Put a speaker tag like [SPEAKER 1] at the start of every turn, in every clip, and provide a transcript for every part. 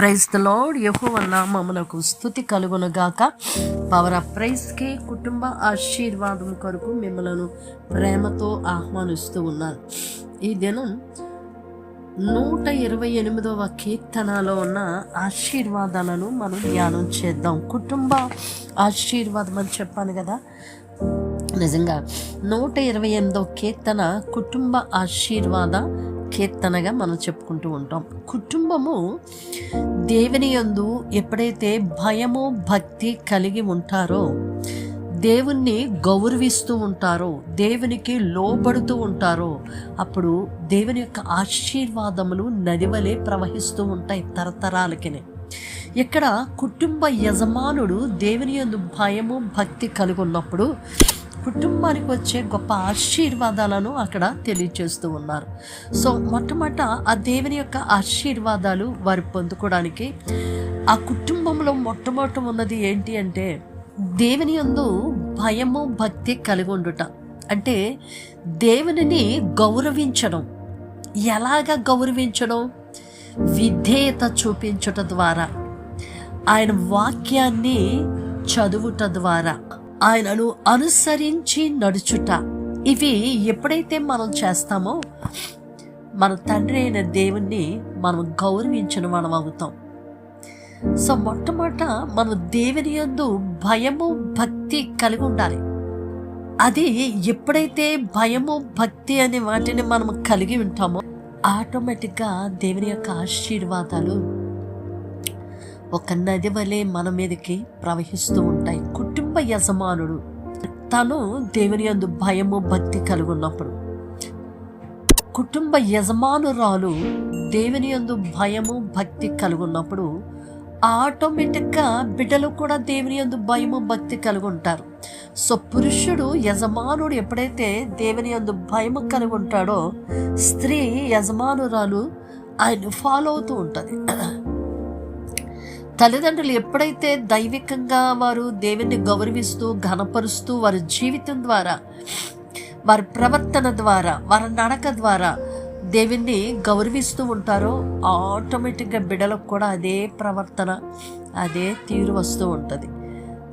[SPEAKER 1] Praise the lord యహోవ నామమునకు స్థుతి కలుగునుగాక. పవర్ ఆఫ్ ప్రైజ్కి కుటుంబ ఆశీర్వాదం కొరకు మిమ్మలను ప్రేమతో ఆహ్వానిస్తూ ఉన్నారు ఈ దినం నూట ఇరవై ఎనిమిదవ కీర్తనలో ఉన్న ఆశీర్వాదాలను మనం ధ్యానం చేద్దాం. కుటుంబ ఆశీర్వాదం అని చెప్పాను కదా? నిజంగా నూట ఇరవై ఎనిమిదవ కీర్తన కుటుంబ ఆశీర్వాద కీర్తనగా మనం చెప్పుకుంటూ ఉంటాం. కుటుంబము దేవుని యందు ఎప్పుడైతే భయము భక్తి కలిగి ఉంటారో దేవుణ్ణి గౌరవిస్తూ ఉంటారో దేవునికి లోబడుతూ ఉంటారో అప్పుడు దేవుని యొక్క ఆశీర్వాదములు నదివలే ప్రవహిస్తూ ఉంటాయి తరతరాలకి ఇక్కడ కుటుంబ యజమానుడు దేవుని యందు భయము భక్తి కలిగి ఉన్నప్పుడు కుటుంబానికి వచ్చే గొప్ప ఆశీర్వాదాలను అక్కడ తెలియచేస్తూ ఉన్నారు. సో మొట్టమొదట ఆ దేవుని యొక్క ఆశీర్వాదాలు వారు పొందుకోవడానికి ఆ కుటుంబంలో మొట్టమొదట ఉన్నది ఏంటి అంటే దేవుని యందు భయము భక్తి కలిగి ఉండుట. అంటే దేవునిని గౌరవించడం. ఎలాగ గౌరవించడం? విధేయత చూపించుట ద్వారా. ఆయన వాక్యాన్ని చదువుట ద్వారా. ఆయనను అనుసరించి నడుచుట. ఇవి ఎప్పుడైతే మనం చేస్తామో మన తండ్రి అయిన దేవుణ్ణి మనం గౌరవించిన మనం అవుతాం. సో మొట్టమొదట మనం దేవుని యందు భయము భక్తి కలిగి ఉండాలి. అది ఎప్పుడైతే భయము భక్తి అనే వాటిని మనం కలిగి ఉంటామో ఆటోమేటిక్గా దేవుని యొక్క ఆశీర్వాదాలు ఒక నది వలె మన మీదకి ప్రవహిస్తూ ఉంటాయి. కుటుంబ యజమానుడు తను దేవుని యందు భయము భక్తి కలిగి ఉన్నప్పుడు కుటుంబ యజమానురాలు దేవుని యందు భయము భక్తి కలిగి ఉన్నప్పుడు ఆటోమేటిక్గా బిడ్డలు కూడా దేవుని యందు భయము భక్తి కలిగి ఉంటారు సో పురుషుడు యజమానుడు ఎప్పుడైతే దేవుని యందు భయము కలిగి ఉంటాడో స్త్రీ యజమానురాలు ఆయన ఫాలో అవుతూ ఉంటుంది. తల్లిదండ్రులు ఎప్పుడైతే దైవికంగా వారు దేవుని గౌరవిస్తూ ఘనపరుస్తూ వారి జీవితం ద్వారా వారి ప్రవర్తన ద్వారా వారి నడక ద్వారా దేవుణ్ణి గౌరవిస్తూ ఉంటారో ఆటోమేటిక్గా బిడ్డలకు కూడా అదే ప్రవర్తన అదే తీరు వస్తూ ఉంటుంది.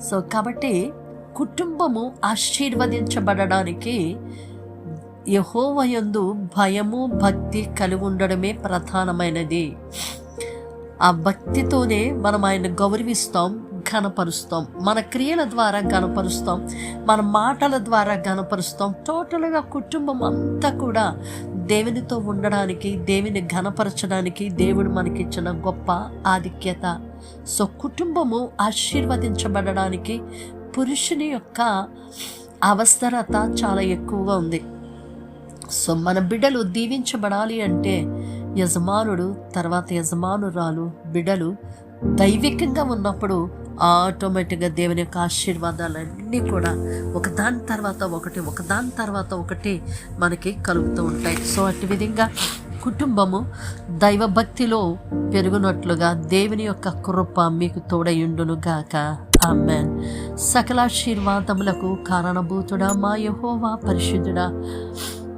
[SPEAKER 1] సో కాబట్టి కుటుంబము ఆశీర్వదించబడడానికి యహోవయందు భయము భక్తి కలిగి ఉండడమే ప్రధానమైనది. ఆ భక్తితోనే మనం ఆయన గౌరవిస్తాం ఘనపరుస్తాం. మన క్రియల ద్వారా ఘనపరుస్తాం మన మాటల ద్వారా ఘనపరుస్తాం. టోటల్గా కుటుంబం అంతా కూడా దేవునితో ఉండడానికి దేవుని ఘనపరచడానికి దేవుడు మనకిచ్చిన గొప్ప ఆధిక్యత. సో కుటుంబము ఆశీర్వదించబడడానికి పురుషుని యొక్క అవసరత చాలా ఎక్కువగా ఉంది. సో మన బిడ్డలు దీవించబడాలి అంటే యజమానుడు తర్వాత యజమానురాలు బిడలు దైవికంగా ఉన్నప్పుడు ఆటోమేటిక్గా దేవుని యొక్క ఆశీర్వాదాలన్నీ కూడా ఒకదాని తర్వాత ఒకటి ఒకదాని తర్వాత ఒకటి మనకి కలుగుతూ ఉంటాయి. సో అటు విధంగా కుటుంబము దైవభక్తిలో పెరుగునట్లుగా దేవుని యొక్క కృప మీకు తోడయుండును గాక. ఆమెన్. సకలాశీర్వాదములకు కారణభూతుడా మా యహోవా పరిశుద్ధుడా.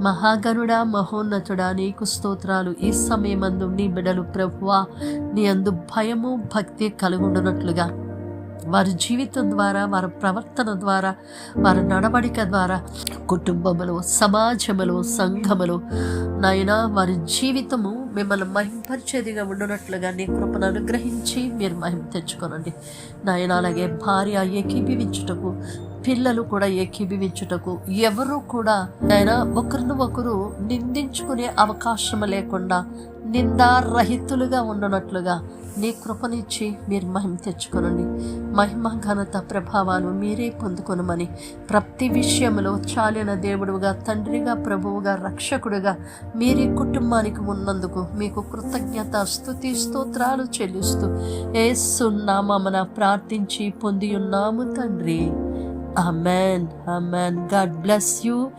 [SPEAKER 1] మహాగరుడ మహోన్నతుడా నీకు స్తోత్రాలు. ఈ సమయమందు నీ బిడలు ప్రభువా నీ అందు భయము భక్తి కలుగుండునట్లుగా. వారి జీవితం ద్వారా వారి ప్రవర్తన ద్వారా వారి నడవడిక ద్వారా కుటుంబములో సమాజములో సంఘములో నాయన వారి జీవితము మిమ్మల్ని మహింపరిచేదిగా ఉండునట్లుగా నీ కృపను అనుగ్రహించి మీరు మహిమ తెచ్చుకోనండి. నాయన అలాగే భార్య ఏకీభవించుటకు పిల్లలు కూడా ఏకీభవించుటకు ఎవరు కూడా ఆయన ఒకరిని ఒకరు నిందించుకునే అవకాశం లేకుండా నిందారహితులుగా ఉండనట్లుగా నీ కృపనిచ్చి మీరు మహిమ తెచ్చుకొనండి. మహిమ ఘనత ప్రభావాలు మీరే పొందుకొనమని ప్రతి విషయంలో చాలిన దేవుడుగా తండ్రిగా ప్రభువుగా రక్షకుడుగా మీరే కుటుంబానికి ఉన్నందుకు మీకు కృతజ్ఞత స్థుతి స్తోత్రాలు చెల్లిస్తూ ఏసున్నామన ప్రార్థించి పొంది ఉన్నాము తండ్రి. Amen amen God bless you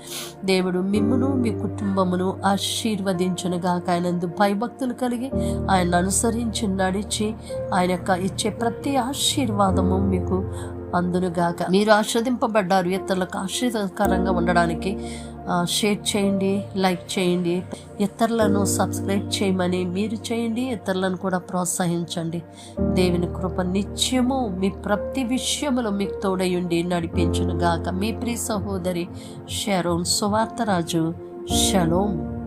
[SPEAKER 1] దేవుడు మిమ్మును మీ కుటుంబమును ఆశీర్వదించునుగాక. ఆయనందు భయభక్తులు కలిగి ఆయన అనుసరించి నడిచి ఆయన యొక్క ఇచ్చే ప్రతి ఆశీర్వాదము మీకు అందునుగాక. మీరు ఆస్వాదింపబడ్డారు ఇతరులకు ఆశీర్వదకరంగా ఉండడానికి. షేర్ చేయండి లైక్ చేయండి. ఇతరులను సబ్స్క్రైబ్ చేయమని మీరు చేయండి ఇతరులను కూడా ప్రోత్సహించండి. దేవుని కృప నిత్యము మీ ప్రతి విషయములో మీకు తోడయుండి నడిపించును గాక మీ ప్రియ సహోదరి షరోన్ సువార్తరాజు. షలోం.